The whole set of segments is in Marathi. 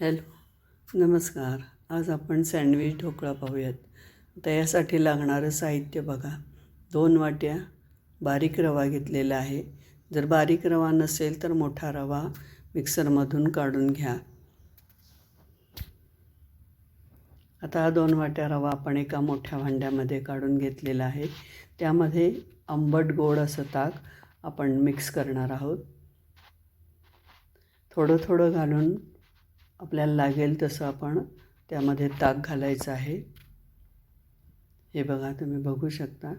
हॅलो नमस्कार. आज आपण सँडविच ढोकळा पाहूयात. त्यासाठी लागणारं साहित्य बघा. दोन वाट्या बारीक रवा घेतलेला आहे. जर बारीक रवा नसेल तर मोठा रवा मिक्सरमधून काढून घ्या. आता हा दोन वाट्या रवा आपण एका मोठ्या भांड्यामध्ये काढून घेतलेला आहे. त्यामध्ये आंबट गोड असं ताक आपण मिक्स करणार आहोत. थोडं थोडं घालून आपल्याला लागेल तसं आपण त्यामध्ये ताक घालायचं आहे. हे बघा तुम्ही बघू शकता.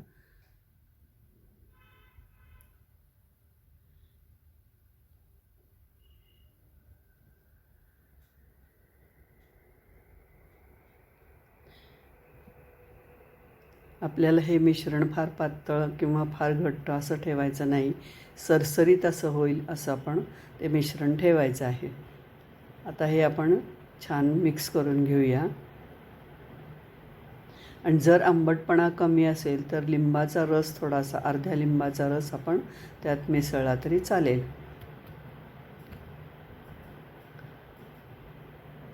आपल्याला हे मिश्रण फार पातळ किंवा फार घट्ट असं ठेवायचं नाही. सरसरीत असं होईल असं आपण ते मिश्रण ठेवायचं आहे. आता हे आपण छान मिक्स करून घेऊया. आणि जर आंबटपणा कमी असेल तर लिंबाचा रस थोडासा अर्ध्या लिंबाचा रस आपण त्यात मिसळला तरी चालेल.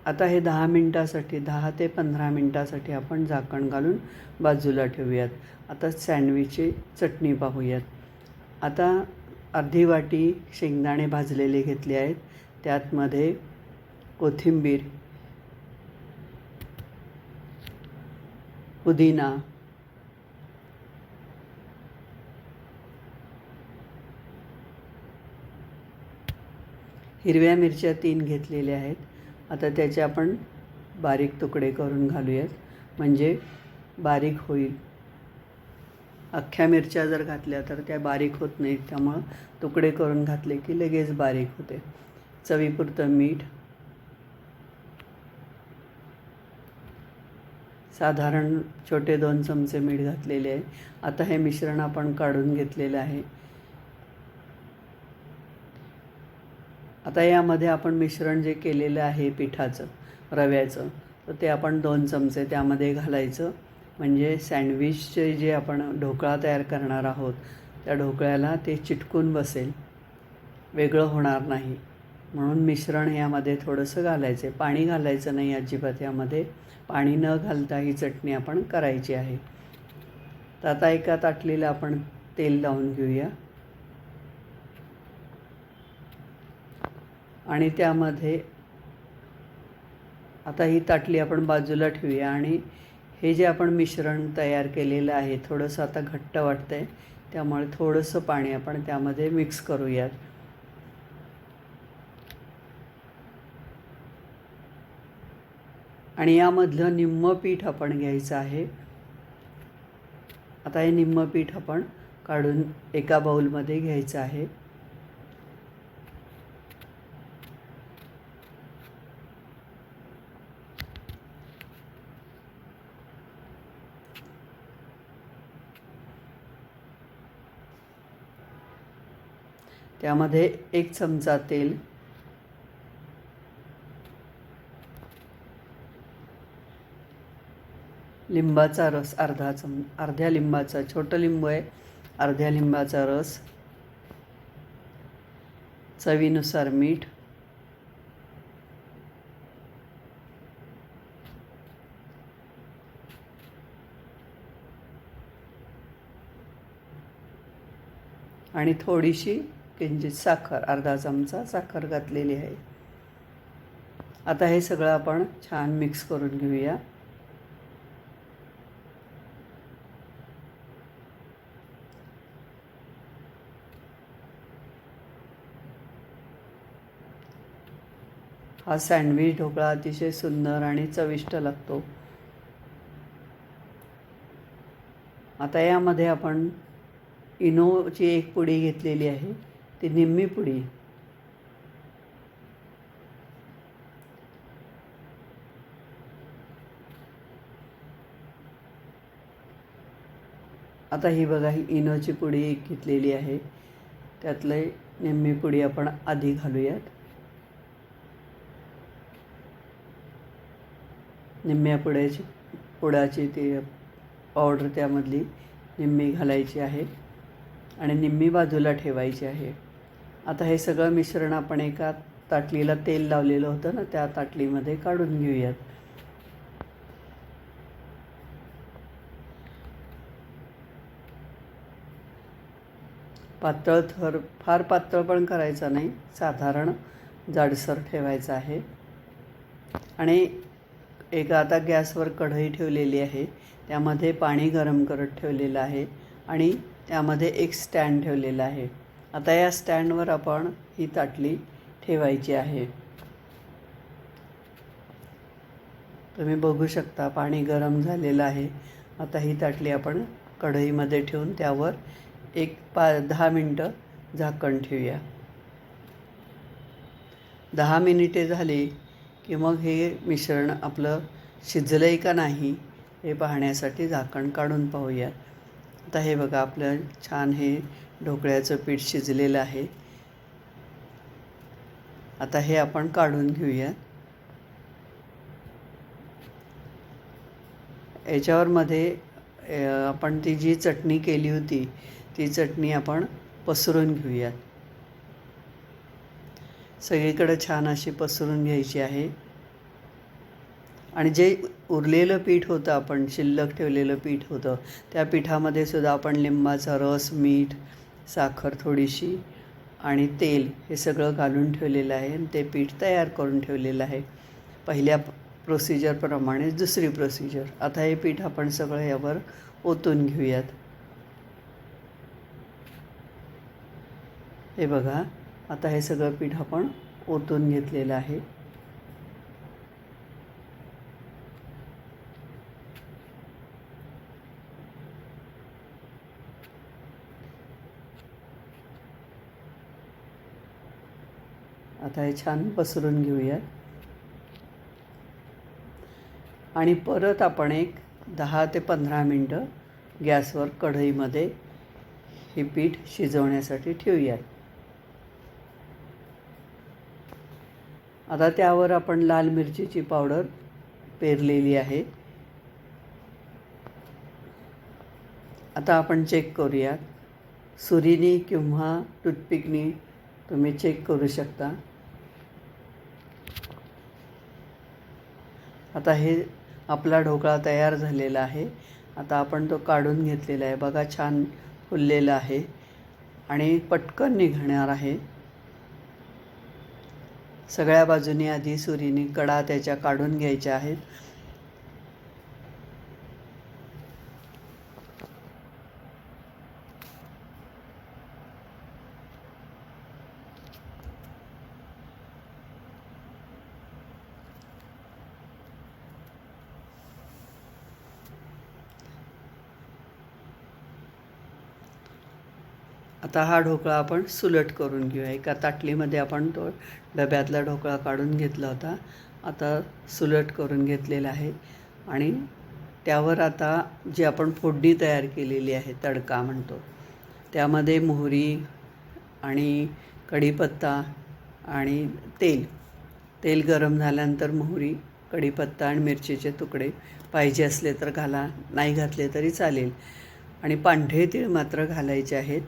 आता हे दहा मिनटासाठी दहा ते पंधरा मिनटासाठी आपण झाकण घालून बाजूला ठेवूयात. आता सँडविचची चटणी पाहूयात. आता अर्धी वाटी शेंगदाणे भाजलेले घेतले आहेत. त्यातमध्ये कोथिंबीर पुदिना हिरव्या मिरच्या तीन घेतलेल्या आहेत. आता त्याचे आपण बारीक तुकडे करून घालूयात. म्हणजे बारीक होईल. अख्ख्या मिरच्या जर घातल्या तर त्या बारीक होत नाहीत. त्यामुळं तुकडे करून घातले की लगेच बारीक होते. चवीपुरतं मीठ साधारण छोटे दोन चमचे मीठ घातलेले आहे. आता हे मिश्रण आपण काढून घेतलेलं आहे. आता यामध्ये आपण मिश्रण जे केलेलं आहे पिठाचं रव्याचं तर ते आपण दोन चमचे त्यामध्ये घालायचं. म्हणजे सँडविचचे जे आपण ढोकळा तयार करणार आहोत त्या ढोकळ्याला ते चिटकून बसेल. वेगळं होणार नाही. म्हणून मिश्रण यामध्ये थोडंसं घालायचं आहे. पाणी घालायचं नाही अजिबात यामध्ये. पाणी न घालता ही चटणी आपण करायची आहे. तर आता एका ताटलीला आपण तेल लावून घेऊया. आणि त्यामध्ये आता ही ताटली आपण बाजूला ठेवूया. आणि हे जे आपण मिश्रण तयार केलेलं आहे थोडंसं आता घट्ट वाटतं आहे त्यामुळे थोडंसं पाणी आपण त्यामध्ये मिक्स करूयात. आणि यामधलं निम्म पीठ आपण घ्यायचं आहे. आता हे निम्म पीठ आपण काढून एका बाऊलमध्ये घ्यायचं आहे. त्यामध्ये एक चमचा तेल लिंबाचा रस अर्धा चम अर्ध्या लिंबाचा छोटं लिंबू आहे अर्ध्या लिंबाचा रस चवीनुसार मीठ आणि थोडीशी किंचित साखर अर्धा चमचा साखर घातलेली आहे. आता हे सगळं आपण छान मिक्स करून घेऊया. हा सँडविच ढोकळा अतिशय सुंदर आणि चविष्ट लागतो. आता यामध्ये आपण इनोची एक पुडी घेतलेली आहे ती निम्मी पुडी. आता ही बघा ही इनोची पुडी एक घेतलेली आहे. त्यातले निम्मी पुडी आपण आधी घालूयात. निम्म्या पुड्याची पुडाची ती पावडर त्यामधली निम्मी घालायची आहे आणि निम्मी बाजूला ठेवायची आहे. आता हे सगळं मिश्रण आपण एका ताटलीला तेल लावलेलं होतं ना त्या ताटलीमध्ये काढून घेऊयात. पातळ थर फार पातळ पण करायचा नाही साधारण जाडसर ठेवायचं आहे. आणि एक आता गॅसवर कढई ठेवलेली आहे त्यामध्ये पाणी गरम करत ठेवलेलं आहे आणि त्यामध्ये एक स्टँड ठेवलेला आहे. आता या स्टँडवर आपण ही ताटली ठेवायची आहे. तुम्ही बघू शकता पाणी गरम झालेलं आहे. आता ही ताटली आपण कढईमध्ये ठेवून त्यावर एक पा दहा मिनटं झाकण ठेवूया. दहा मिनिटे झाली की मग हे मिश्रण आपलं शिजलं आहे का नाही हे पाहण्यासाठी झाकण काढून पाहूया आता हे बघा आपलं छान हे ढोकळ्याचं पीठ शिजलेलं आहे. आता हे आपण काढून घेऊया याच्यावर मध्ये आपण ती जी चटणी केली होती ती चटणी आपण पसरून घेऊयात. सगळीकडं छान अशी पसरून घ्यायची आहे. आणि जे उरलेलं पीठ होतं आपण शिल्लक ठेवलेलं पीठ होतं त्या पिठामध्ये सुद्धा आपण लिंबाचा रस मीठ साखर थोडीशी आणि तेल हे सगळं घालून ठेवलेलं आहे आणि ते पीठ तयार करून ठेवलेलं आहे. पहिल्या प्रोसिजरप्रमाणे दुसरी प्रोसिजर आता हे पीठ आपण सगळं यावर ओतून घेऊयात. हे बघा. आता हे सगळं पीठ आपण ओतून घेतलेलं आहे. आता हे छान पसरून घेऊयात. आणि परत आपण एक दहा ते पंधरा मिनटं गॅसवर कढईमध्ये हे पीठ शिजवण्यासाठी ठेवूयात. आता त्यावर आपण लाल मिरचीची पावडर पेरलेली आहे. आता आपण चेक करूयात. सुरीनी किंवा टूथपिकनी तुम्ही चेक करू शकता. आता हे आपला ढोकळा तयार झालेला आहे. आता आपण तो काढून घेतलेला आहे. बघा छान फुललेला आहे आणि पटकन निघणार आहे. सगळ्या बाजूनी आधी सुरीने कडा त्याच्या काढून घ्यायच्या आहेत. आता हा ढोकळा आपण सुलट करून घेऊया. एका ताटलीमध्ये आपण तो डब्यातला ढोकळा काढून घेतला होता. आता सुलट करून घेतलेला आहे. आणि त्यावर आता जी आपण फोडणी तयार केलेली आहे तडका म्हणतो त्यामध्ये मोहरी आणि कढीपत्ता आणि तेल. तेल गरम झाल्यानंतर मोहरी कढीपत्ता आणि मिरचीचे तुकडे पाहिजे असले तर घाला नाही घातले तरी चालेल. आणि पांढरे तीळ मात्र घालायचे आहेत.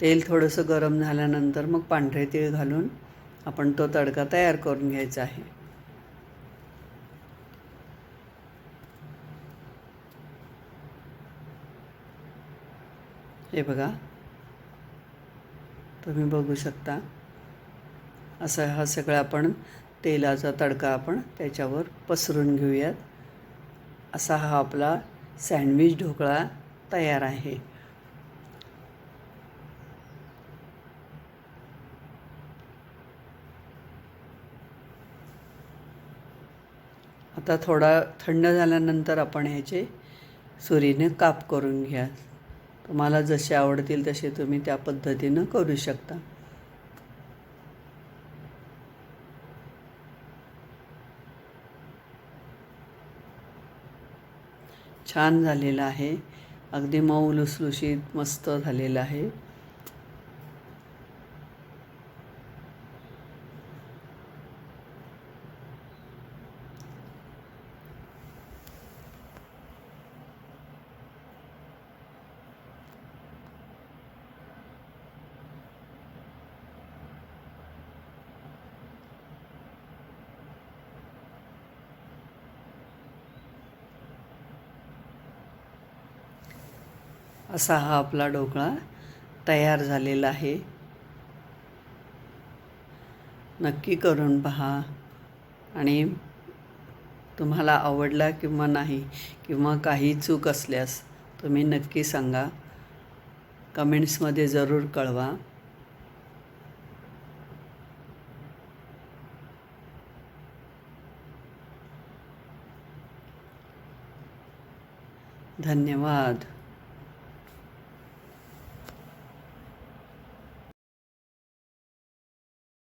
तेल थोडंसं गरम झाल्यानंतर मग पांढरे तीळ घालून आपण तो तडका तयार करून घ्यायचा आहे. हे बघा. तुम्ही बघू शकता. असा हा सगळा आपण तेलाचा तडका आपण त्याच्यावर पसरून घेऊयात. असा हा आपला सँडविच ढोकळा तयार आहे. आता थोडा थंड झाल्यानंतर आपण ह्याचे सुरीने काप करून घ्या. तुम्हाला जसे आवडतील तसे तुम्ही त्या पद्धतीनं करू शकता. छान झालेलं आहे. अगदी मऊ लुसलुशीत मस्त झालेलं आहे. असा हा आपला ढोकळा तयार झालेला आहे. नक्की करून पहा. आणि तुम्हाला आवडला किंवा नाही किंवा काही चूक असल्यास तुम्ही नक्की सांगा. कमेंट्समध्ये जरूर कळवा. धन्यवाद.